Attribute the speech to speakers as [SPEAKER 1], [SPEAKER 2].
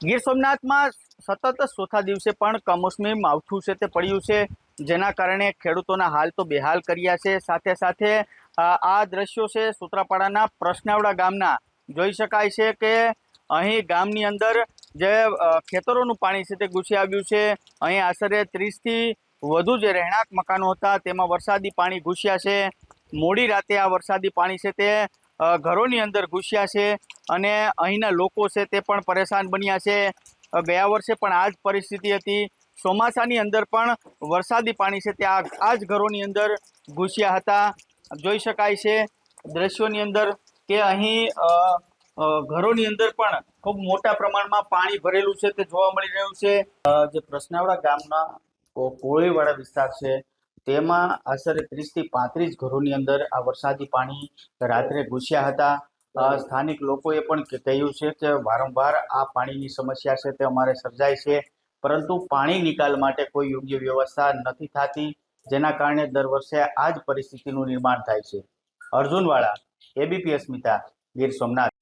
[SPEAKER 1] ગીર સોમનાથમાં સતત ચોથા દિવસે પણ કમોસમી માવઠું છે તે પડ્યું છે. જેના કારણે ખેડૂતોના હાલ તો બેહાલ કર્યા છે. સાથે સાથે આ દ્રશ્યો છે સુત્રાપાડાના પ્રશ્નાવડા ગામના. જોઈ શકાય છે કે અહીં ગામની અંદર જે ખેતરોનું પાણી છે તે ઘૂસી આવ્યું છે. અહીં આશરે ત્રીસથી વધુ જે રહેણાંક મકાનો હતા, તેમાં વરસાદી પાણી ઘૂસ્યા છે. મોડી રાતે આ વરસાદી પાણી છે તે ઘરોની અંદર ઘૂસ્યા છે અને અહીંના લોકો છે તે પણ પરેશાન બન્યા છે. ગયા વર્ષે પણ આ જ પરિસ્થિતિ હતી. ચોમાસાની અંદર પણ વરસાદી પાણી છે તે આ જ ઘરોની અંદર ઘૂસ્યા હતા. જોઈ શકાય છે દ્રશ્યોની અંદર કે અહીં ઘરોની અંદર પણ ખૂબ મોટા પ્રમાણમાં પાણી ભરેલું છે તે જોવા મળી રહ્યું છે. જે પ્રશ્નાવડા ગામના કોળીવાળા વિસ્તાર છે તેમાં આશરે ત્રીસથી પાંત્રીસ ઘરોની અંદર આ વરસાદી પાણી રાત્રે ઘૂસ્યા હતા. સ્થાનિક લોકોએ પણ કહ્યું છે કે વારંવાર આ પાણીની સમસ્યા છે તે અમારે સર્જાય છે. પરંતુ પાણી નિકાલ માટે કોઈ યોગ્ય વ્યવસ્થા નથી થતી, જેના કારણે દર વર્ષે આ જ પરિસ્થિતિનું નિર્માણ થાય છે. અર્જુનવાળા, એબીપી અસ્મિતા, ગીર સોમનાથ.